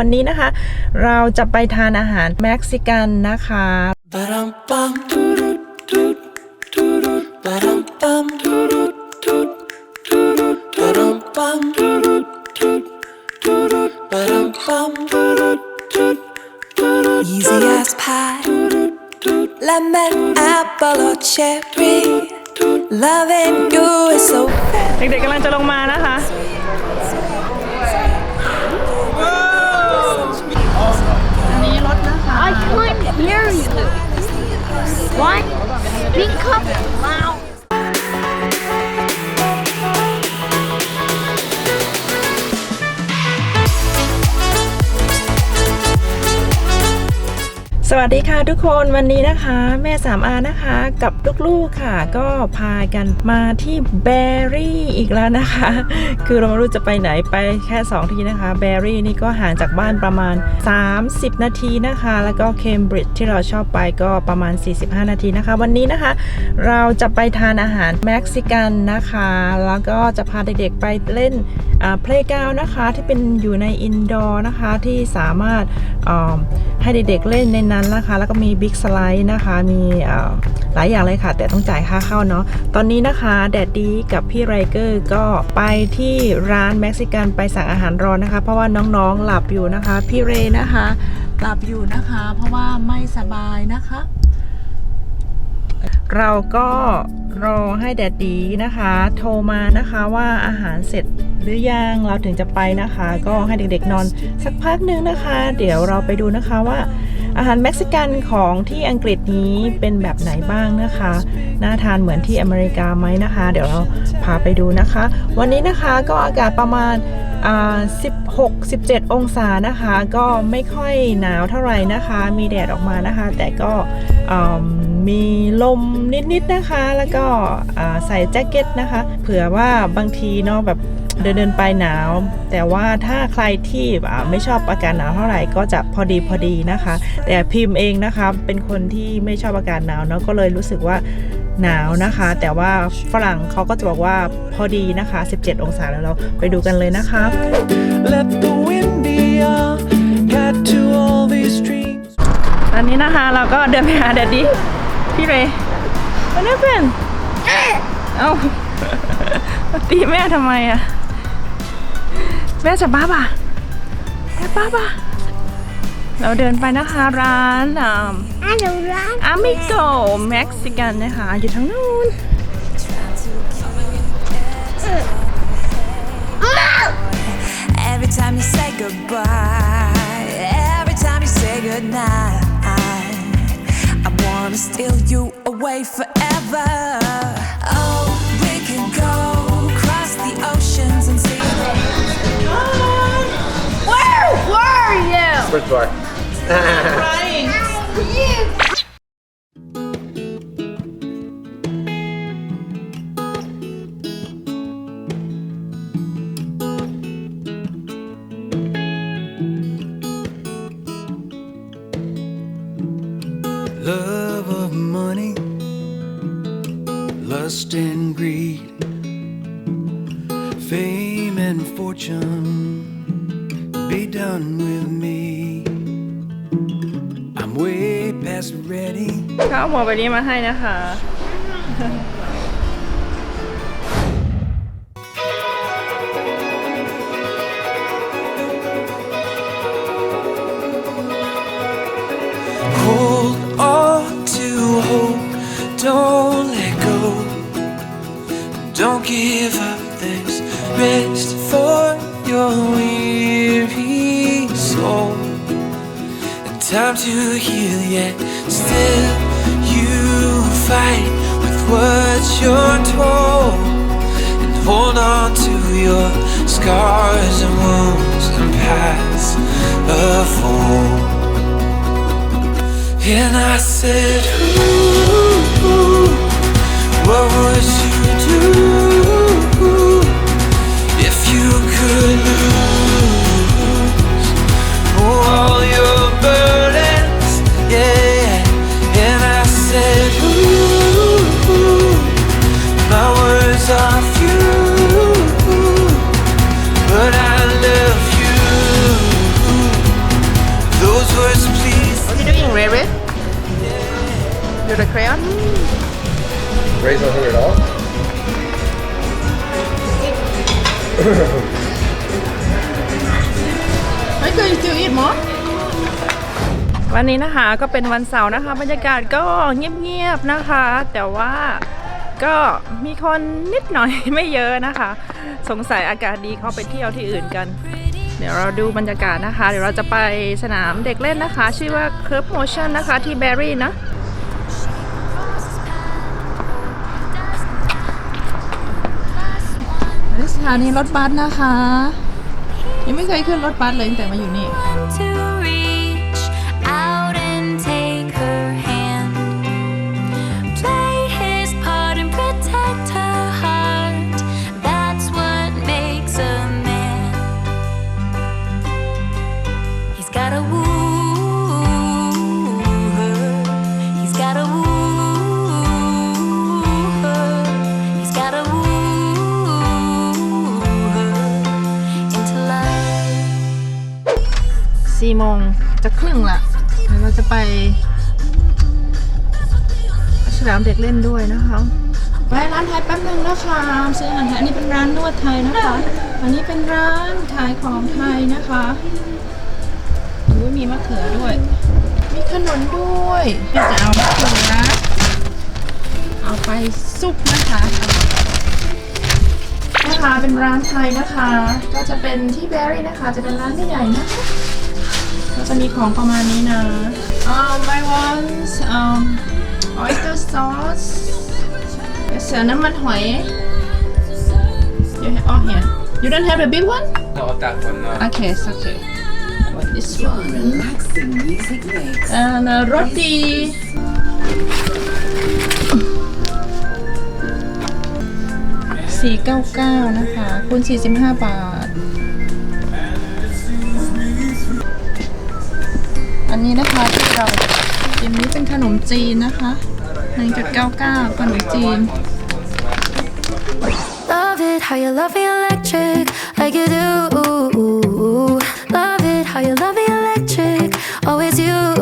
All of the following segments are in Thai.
วันนี้นะคะ เราจะไปทานอาหารเม็กซิกันนะคะ Ba-dum-bum, doo-doo, doo, doo-doo, ba-dum-bum, doo-doo, doo, doo-doo, ba-dum-bum, doo-doo, doo, doo-doo, ba-dum-bum, doo-doo, doo, doo-doo, Easy as pie, lemon, apple, or cherry. Loving you is so เด็กๆกำลังจะลงมานะคะ วัสดีค่ะทุกคนวันนี้นะคะ แม่สามอานะคะกับลูกๆค่ะ ก็พากันมาที่แบร์รี่อีกแล้วนะคะ คือเราไม่รู้จะไปไหนไปแค่ 2 ที่นะคะแบร์รี่นี่ก็ห่างจากบ้านประมาณ 30 นาทีนะคะ แล้วก็เคมบริดจ์ที่เราชอบไปก็ประมาณ 45 นาทีนะคะ วันนี้นะคะ เราจะไปทานอาหารเม็กซิกันนะคะ แล้วก็จะพาเด็กๆไปเล่นเพลย์กาวนะคะที่เป็นอยู่ในอินดอร์นะคะที่สามารถอ่า ให้เด็กๆเล่นในนั้นนะคะ แล้วก็มีบิ๊กสไลด์นะคะ มีอ่าหลายอย่างเลยค่ะ แต่ต้องจ่ายค่าเข้าเนาะ ตอนนี้นะคะแดดดี้กับพี่ไรเกอร์ก็ไปที่ร้านเม็กซิกันไปสั่งอาหารรอนะคะ เพราะว่าน้องๆหลับอยู่นะคะ พี่เรนะคะ หลับอยู่นะคะ เพราะว่าไม่สบายนะคะเราก็รอให้แดดดีนะคะ โทรมานะคะว่าอาหารเสร็จ หรือยังเราถึงจะไปนะคะ ก็ให้เด็กๆนอนสักพักหนึงนะคะ เดี๋ยวเราไปดูนะคะว่า อาหารเม็กซิกันของที่อังกฤษนี้เป็นแบบไหนบ้างนะคะน่าทานเหมือนที่อเมริกาไหมนะคะ เดี๋ยวเราพาไปดูนะคะ วันนี้นะคะก็อากาศประมาณ16 17 องศานะคะ ก็ไม่ค่อยหนาวเท่าไหร่นะคะ มีแดดออกมานะคะ แต่ก็มีลมนิดๆนะคะ แล้วก็ใส่แจ็คเก็ตนะคะ เผื่อว่าบางทีเนาะแบบ เดินเดินๆไปหนาว แต่ว่าถ้าใครที่อ่าไม่ชอบอากาศหนาวเท่าไหร่ก็จะพอดีพอดีนะคะ แต่พิมพ์เองนะคะเป็นคนที่ไม่ชอบอากาศหนาวเนาะก็เลยรู้สึกว่าหนาวนะคะ แต่ว่าฝรั่งเขาก็จะบอกว่าพอดีนะคะ 17 องศาแล้วเราไปดูกันเลยนะคะ Let the wind be your guide to all these dreams. ตอนนี้นะคะเราก็เดินไปหาแดดดี้พี่เรย์มันไม่เป็นเอ้าตีแม่ทำไมอะ แม่จะบ้าป่ะแม่บ้าป่ะเราเดินไปนะคะร้านอ่า I know that. อามิโกเม็กซิกันนะคะ อยู่ทางนู้น Every time you say goodbye, every time you say goodnight, I wanna steal you away forever. First bar. Love ข้าวหัวใบนี้มาให้นะคะ Hold on to hope, don't let go. Don't give up, there's rest for your weary soul. And time to heal, yet still you fight with what you're told. And hold on to your scars and wounds and paths of old. And I said, Ooh, what would you do if you could lose Do the crayon Raise a hundred off. Why can you still eat more วันนี้นะคะก็เป็นวันเสาร์นะคะ บรรยากาศก็เงียบๆนะคะ แต่ว่าก็มีคนนิดหน่อยไม่เยอะนะคะ สงสัยอากาศดีเขาไปเที่ยวที่อื่นกัน เดี๋ยวเราดูบรรยากาศนะคะ เดี๋ยวเราจะไปสนามเด็กเล่นนะคะ ชื่อว่า Curve Motion นะคะที่แบรี่นะสถานีรถบัสนะคะ ยังไม่เคยขึ้นรถบัสเลยตั้งแต่มาอยู่นี่ ด็กเล่นด้วยนะคะไปร้านไทยแป๊บนึงนะคะซื้ออาหารไทยอันนี้เป็นร้านนวดไทยนะคะ อันนี้เป็นร้านขายของไทยนะคะอุ้ยมีมะเขือด้วย มีขนมด้วยพี่จะเอามะเขือเอาไปซุปนะคะนะคะเป็นร้านไทยนะคะ ก็จะเป็นที่แบรี่นะคะ จะเป็นร้านไม่ใหญ่นะคะก็จะมีของประมาณนี้นะ um I want um oyster sauce yes น้ำมันหอย you have oh here you don't have the big one Not that one, no. okay it's okay I want this one and uh, roti 499นะคะคูณ45บาท อันนี้นะคะที่เรา กินนี้เป็นขนมจีนนะคะ1.99ขนมจีน Love it how you love me electric, like you do. Love it how you love me electric, always you.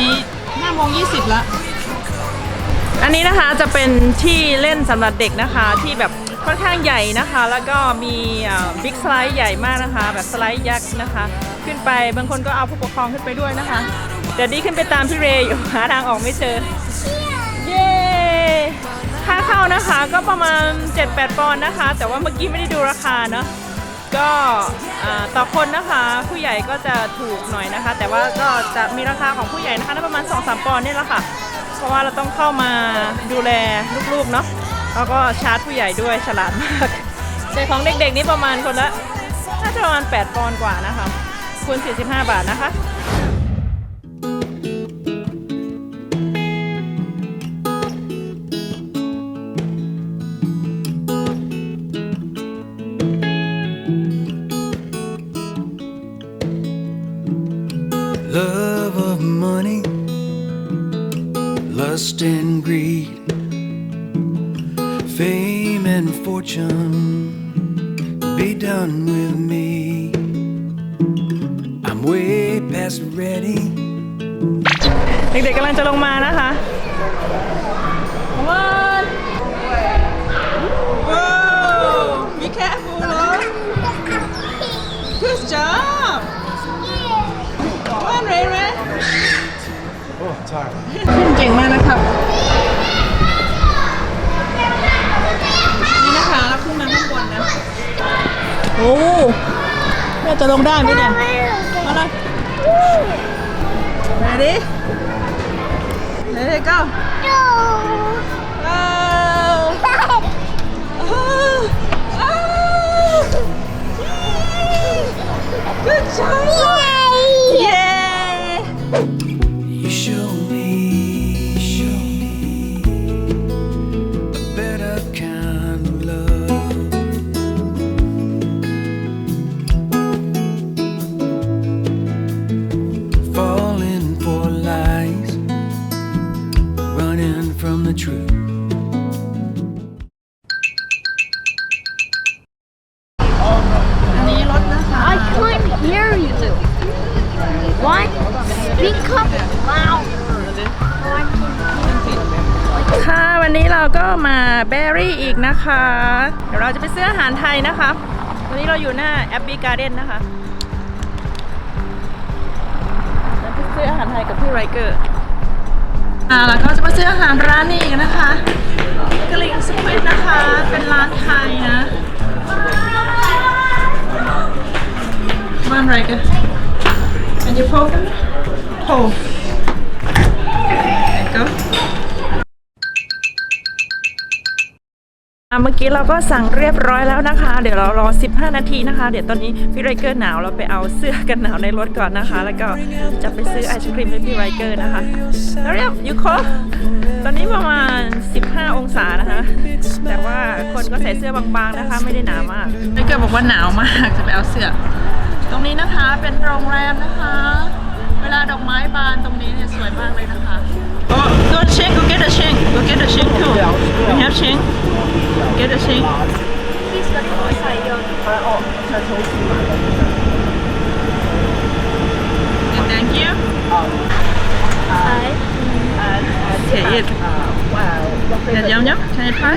นี้5โมง20แล้ว อันนี้นะคะจะเป็นที่เล่นสำหรับเด็กนะคะที่แบบค่อนข้างใหญ่นะคะ แล้วก็มีบิ๊กสไลด์ใหญ่มากนะคะ แบบสไลด์ยักษ์นะคะ ขึ้นไปบางคนก็เอาผู้ปกครองขึ้นไปด้วยนะคะเดี๋ยวดีขึ้นไปตามพี่เรย์อยู่หาทางออกไม่เจอเย้ค่าเข้านะคะก็ประมาณ 7-8 ปอนด์นะคะ แต่ว่าเมื่อกี้ไม่ได้ดูราคาเนาะ ก็ต่อคนนะคะผู้ใหญ่ก็จะถูกหน่อยนะคะ แต่ว่าก็จะมีราคาของผู้ใหญ่นะคะประมาณ 2-3 ปอนด์นี่แหละค่ะ เพราะว่าเราต้องเข้ามาดูแลลูกๆเนาะแล้วก็ชาร์จผู้ใหญ่ด้วยฉลาดมากแต่ของเด็กๆนี่ประมาณคนละน่าจะประมาณ 8 ปอนด์กว่านะคะคูณ45 บาทนะคะ fame and fortune be done with me. I'm way past ready. เด็กๆกำลังจะลงมานะคะวันว้าวมีแค่ฟูเหรอ Good job วันเรย์เรย์ Oh, tired. เก่งมากนะครับ จะลงได้ไหมเนี่ยมาเลย Ready? Let it go. Wow. Oh. Oh. Good job. Yay. เราก็มาแบอร์รี่อีกนะคะ เดี๋ยวเราจะไปซื้ออาหารไทยนะคะ วันนี้เราอยู่หน้าแอปปี้การ์เด้นนะคะจะไปซื้ออาหารไทยกับพี่ไรเกอร์อ่าแล้วก็จะมาซื้ออาหารร้านนี้อีกนะคะกลิงสควิดนะคะ เป็นร้านไทยนะบ้านไรเกอร์ and you poke them? Oh. เมื่อกี้เราก็สั่งเรียบร้อยแล้วนะคะ เดี๋ยวเรารอ 15 นาทีนะคะ เดี๋ยวตอนนี้พี่ไรเกอร์หนาวเราไปเอาเสื้อกันหนาวในรถก่อนนะคะ แล้วก็จะไปซื้อไอศครีมให้พี่ไรเกอร์นะคะแล้วเรียบยูโคตอนนี้ประมาณ 15 องศานะคะ แต่ว่าคนก็ใส่เสื้อบางๆนะคะ ไม่ได้หนาวมากไรเกอร์บอกว่าหนาวมากจะไปเอาเสื้อ ตรงนี้นะคะเป็นโรงแรมนะคะ เวลาดอกไม้บานตรงนี้เนี่ยสวยมาก Get a check. Okay, thank you. Okay, eat. That yum yum. Can I try?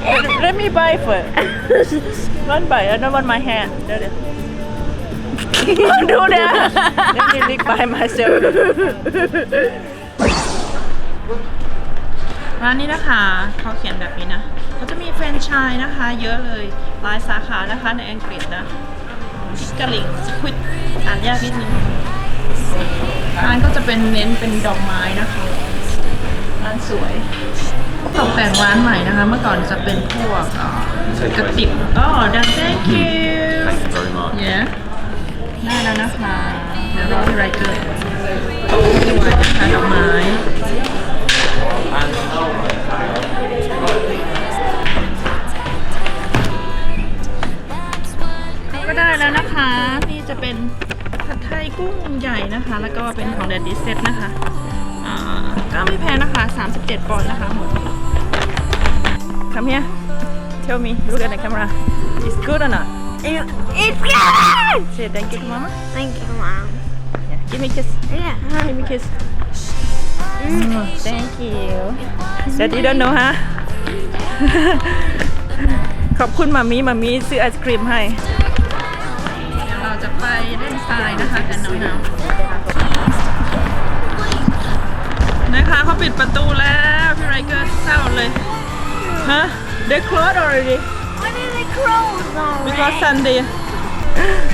let, let me buy first. One bite. I don't want my hand. There it is. Don't do that. Let me lick by myself. ร้านนี้นะคะเขาเขียนแบบนี้นะเขาจะมีแฟรนไชส์นะคะ เยอะเลยหลายสาขานะคะในอังกฤษนะกะหลิงสควิดอ่านยากนิดนึงร้านก็จะเป็นเน้นเป็นดอกไม้นะคะร้านสวยตกแต่งร้านใหม่นะคะ เมื่อก่อนจะเป็นพวกเอ่อกระติบอ๋อดัง thank you Thank you very much. yeah ได้แล้วนะคะเดี๋ยวรอพี่ไรเกอร์สวยนะคะดอกไม้ ก็ได้แล้วนะคะ นี่จะเป็นผัดไทยกุ้งใหญ่นะคะ แล้วก็เป็นของแดดดิเซตนะคะอ่าก็ไม่แพงนะคะ 37 ปอนด์นะคะหมด Come here tell me look at the camera it's good or not It, it's good. say thank you to mama Thank you, Mom. yeah give me a kiss Yeah. give me a kiss Mm, thank you that you don't know ฮะ ขอบคุณมามีมามีซื้อไอศครีมให้เดี๋ยวเราจะไปเล่นทรายนะคะกันหนาวๆไหนปิดประตูแล้วพี่ไรเกอร์เศร้าเลย ฮะ they closed already Why did they close already? because Sunday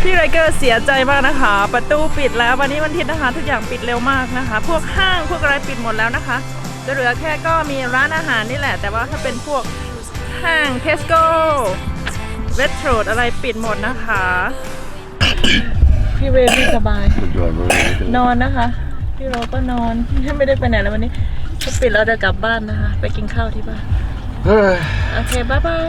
พี่ไรเกอร์เสียใจมากนะคะ ประตูปิดแล้ววันนี้วันอาทิตย์นะคะ ทุกอย่างปิดเร็วมากนะคะ พวกห้างพวกอะไรปิดหมดแล้วนะคะ จะเหลือแค่ก็มีร้านอาหารนี่แหละ แต่ว่าถ้าเป็นพวกห้างเทสโก้เวสโตรดอะไรปิดหมดนะคะ พี่เวรไม่สบายนอนนะคะ พี่โราก็นอน ไม่ได้ไปไหนแล้ววันนี้ถ้าปิดเราจะกลับบ้านนะคะ ไปกินข้าวที่บ้านโอเค บ๊ายบาย